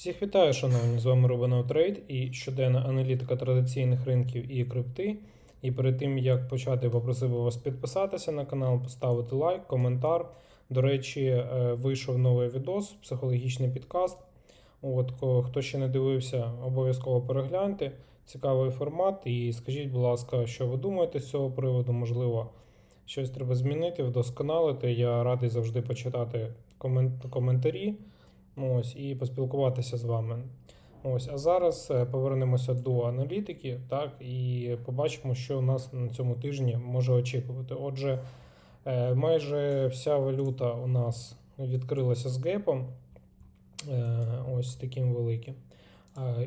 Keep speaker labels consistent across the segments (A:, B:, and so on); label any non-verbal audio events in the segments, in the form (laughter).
A: Всіх вітаю, шановні! З вами Робинов Трейд і щоденна аналітика традиційних ринків і крипти. І перед тим як почати, попросив би вас підписатися на канал, поставити лайк, коментар. До речі, е, вийшов новий відос, психологічний підкаст. От, хто ще не дивився, обов'язково перегляньте. Цікавий формат. І скажіть, будь ласка, що ви думаєте з цього приводу? Можливо, щось треба змінити, вдосконалити. Я радий завжди почитати комен- коментарі. Ось, і поспілкуватися з вами. Ось, а зараз е, повернемося до аналітики, так, і побачимо, що у нас на цьому тижні може очікувати. Отже, е, майже вся валюта у нас відкрилася з гепом, е, ось таким великим.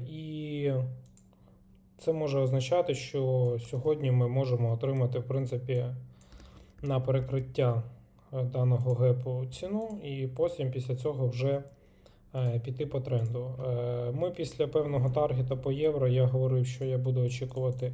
A: І це може означати, що сьогодні ми можемо отримати, в принципі, на перекриття даного гепу ціну, і потім після цього вже піти по тренду. Е, Ми після певного таргету по євро я говорив, що я буду очікувати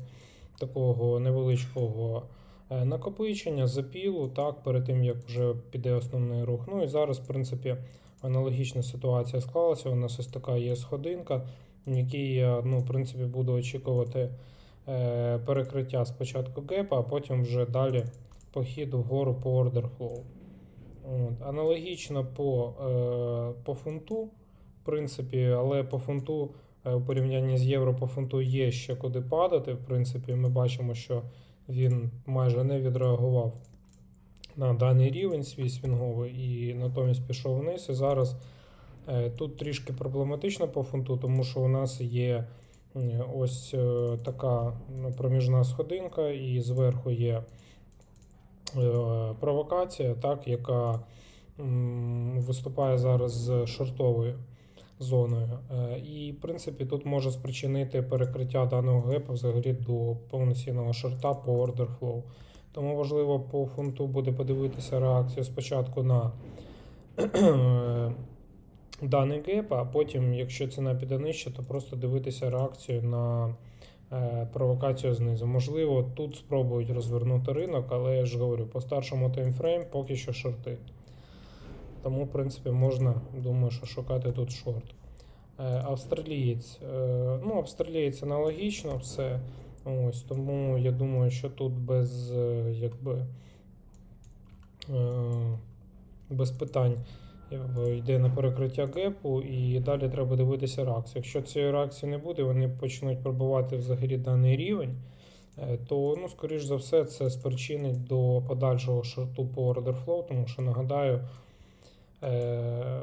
A: такого невеличкого е, накопичення, запілу, так, перед тим як вже піде основний рух. Ну і зараз, в принципі, аналогічна ситуація склалася. У нас ось така є сходинка, в якій я, ну, в принципі, буду очікувати е, перекриття спочатку гепа, а потім вже далі похід вгору по order flow. От. Аналогічно по, е, по фунту, в принципі, але по фунту е, у порівнянні з євро по фунту є ще куди падати. В принципі, ми бачимо, що він майже не відреагував на даний рівень свій свінговий і натомість пішов вниз. І зараз е, тут трішки проблематично по фунту, тому що у нас є ось е, така ну, проміжна сходинка, і зверху є провокація, так, яка виступає зараз з шортовою зоною. Е, І, в принципі, тут може спричинити перекриття даного гепа взагалі до повноцінного шорта по order flow. Тому важливо по фунту буде подивитися реакцію спочатку на е, (clears throat) даний геп, а потім, якщо ціна піде нижче, то просто дивитися реакцію на е, провокацію знизу. Можливо, тут спробують розвернути ринок, але я ж говорю, по старшому таймфрейм поки що шорти. Тому, в принципі, можна, думаю, що шукати тут шорт. Е, Австралієць. е, Ну, австралієць аналогічно все. Ось, тому я думаю, що тут без, е, якби, е, без питань е, йде на перекриття гепу, і далі треба дивитися реакцію. Якщо цієї реакції не буде, вони почнуть пробувати взагалі даний рівень, е, то, ну, скоріш за все, це спричинить до подальшого шорту по order flow, тому що нагадаю, е,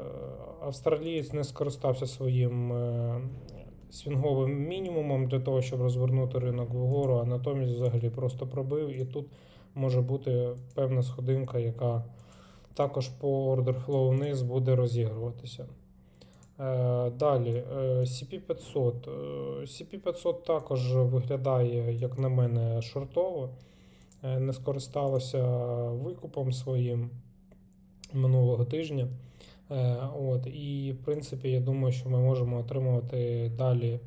A: австралієць не скористався своїм е, свінговим мінімумом для того, щоб розвернути ринок вгору, а натомість взагалі просто пробив. І тут може бути певна сходинка, яка також по order flow вниз буде розігруватися. Е, Далі, е, CP500. Е, CP500 також виглядає, як на мене, шортово. Е, Не скористалося викупом своїм минулого тижня. Е, От, і, в принципі, я думаю, що ми можемо отримувати далі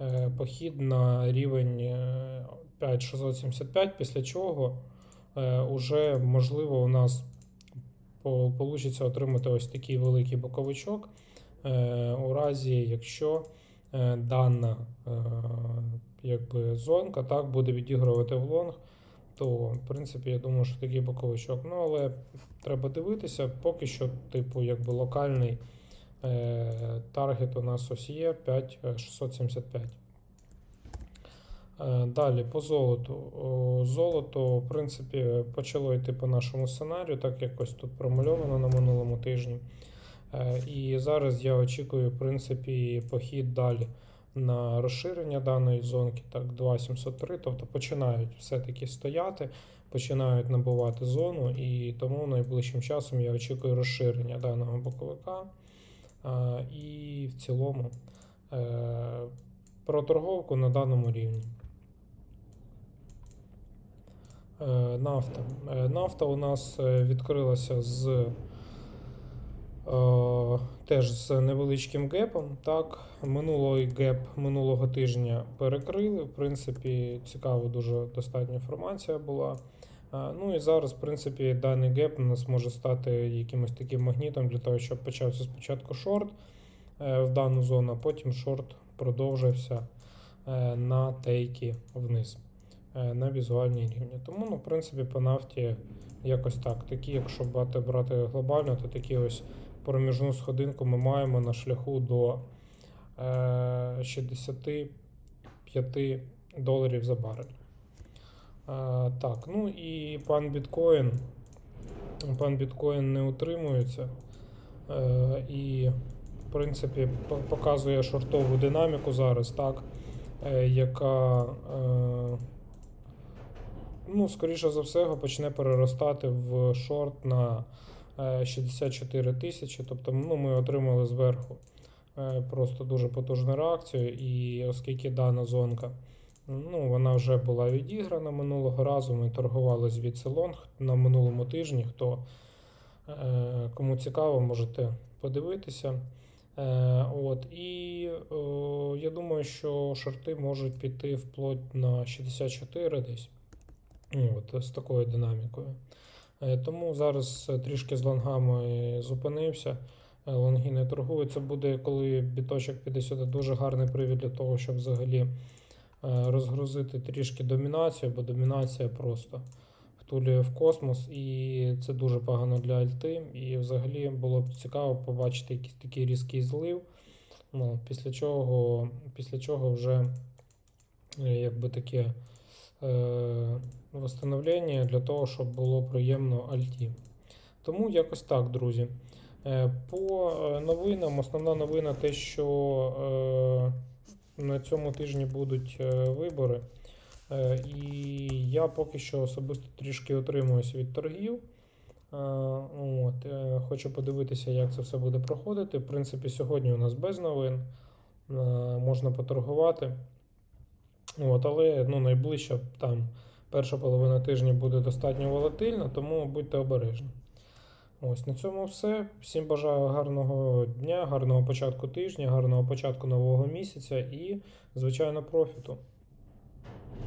A: е, похід на рівень е, 5675, після чого е, уже можливо у нас вийде отримати ось такий великий боковичок. е, У разі, якщо е, дана е, якби, зонка так, буде відігрувати в лонг, то в принципі я думаю, що такий боковичок. Ну, але треба дивитися, поки що, типу, якби локальний таргет у нас ось є 5675. Е, Далі по золоту. Золото, в принципі, почало йти по нашому сценарію, так якось тут промальовано на минулому тижні. Е, І зараз я очікую, в принципі, похід далі на розширення даної зонки, так, 2703, тобто починають все-таки стояти, починають набувати зону, і тому найближчим часом я очікую розширення даного боковика. Е, І в цілому про торговку на даному рівні. Е, Нафта. Е, Нафта у нас е, відкрилася з е, теж з невеличким гепом. Так, минулий геп минулого тижня перекрили. В принципі, цікава дуже достатня інформація була. Е, Ну і зараз, в принципі, даний геп у нас може стати якимось таким магнітом для того, щоб почався спочатку шорт. е, в дану зону, а потім шорт продовжився е, на тейки вниз е, на візуальній рівні. Тому, ну, в принципі, по нафті якось так. Такі, якщо брати, брати глобально, то такі ось проміжну сходинку ми маємо на шляху до е, 65 доларів за барель. Е, так, ну і пан біткоін. Пан біткоін не утримується. Е, і, в принципі, показує шортову динаміку зараз, так, е, яка, е, ну, скоріше за все, почне переростати в шорт на е, 64 тисячі. Тобто, ну, ми отримали зверху е, просто дуже потужну реакцію, і оскільки дана зонка. Ну, вона вже була відіграна минулого разу. Ми торгували звідси лонг на минулому тижні. Хто е, кому цікаво, можете подивитися. Е, от, і е, я думаю, що шорти можуть піти вплоть на 64 десь. От, з такою динамікою. Е, тому зараз е, трішки з лонгами зупинився. Е, Лонги не торгують. Це буде, коли біточок 50 дуже гарний привід для того, щоб взагалі розгрузити трішки домінацію, бо домінація просто втулює в космос, і це дуже погано для альти. І взагалі було б цікаво побачити якийсь такий різкий злив. Ну, після чого, після чого вже якби таке восстановлення для того, щоб було приємно альті. Тому якось так, друзі. Е, По е, новинам, основна новина те, що е, на цьому тижні будуть вибори. І я поки що особисто трішки отримуюсь від торгів. От, хочу подивитися, як це все буде проходити. В принципі, сьогодні у нас без новин. Можна поторгувати. От, але ну, найближча там перша половина тижня буде достатньо волатильна, тому будьте обережні. Ось на цьому все. Всім бажаю гарного дня, гарного початку тижня, гарного початку нового місяця і, звичайно, профіту.